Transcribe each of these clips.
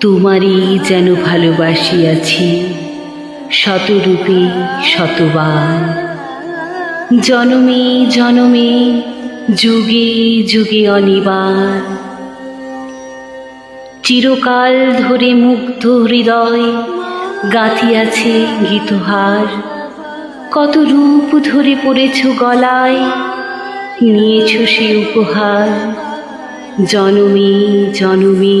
তোমারই যেন ভালোবাসিয়াছি, শতরূপে শতবার। জনমে জনমে, যুগে যুগে অনিবার। চিরকাল ধরে মুগ্ধ হৃদয় গাঁথিয়াছে গীতহার। কত রূপ ধরে পড়েছ গলায়, নিয়েছ সে উপহার। জনমে জনমে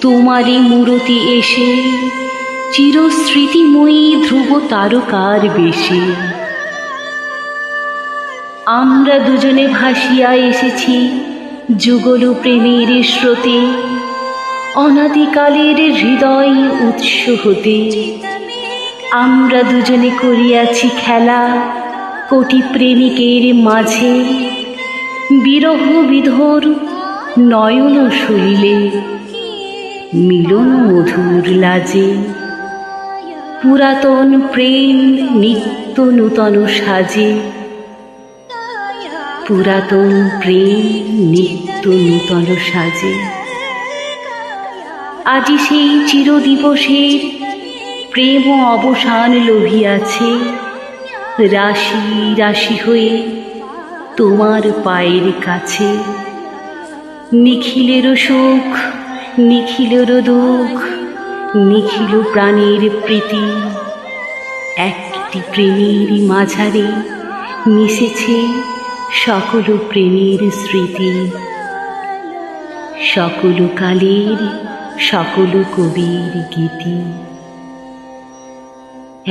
তোমারই মূরতি এসে চিরস্মৃতিময়ী ধ্রুব তারকার বেশে। আমরা দুজনে ভাসিয়া এসেছি যুগল প্রেমের স্রোতে, অনাদিকালের হৃদয় উৎস হতে। আমরা দুজনে করিয়াছি খেলা কোটি প্রেমিকের মাঝে, বিরহ বিধর নয়ন শৈলে মিলন মধুর লাজে। পুরাতন প্রেম নিত্য নূতন সাজে। পুরাতন প্রেম নিত্য নূতন সাজে। আজি সেই চিরদিবসের প্রেম অবসান লোভিয়াছে। রাশি রাশি হয়ে তোমার পায়ের কাছে। নিখিলের সুখ নিখিলের দুঃখ নিখিল প্রাণীর প্রীতি। একটি প্রেমের মাঝারে মিশেছে সকল প্রেমের স্মৃতি। সকল কালের, সকল কবির গীতি।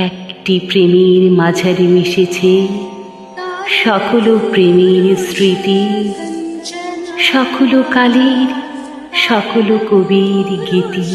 একটি প্রেমের মাঝারে মিশেছে সকল প্রেমের স্মৃতি। সকল কালের সকল কবির গীতি।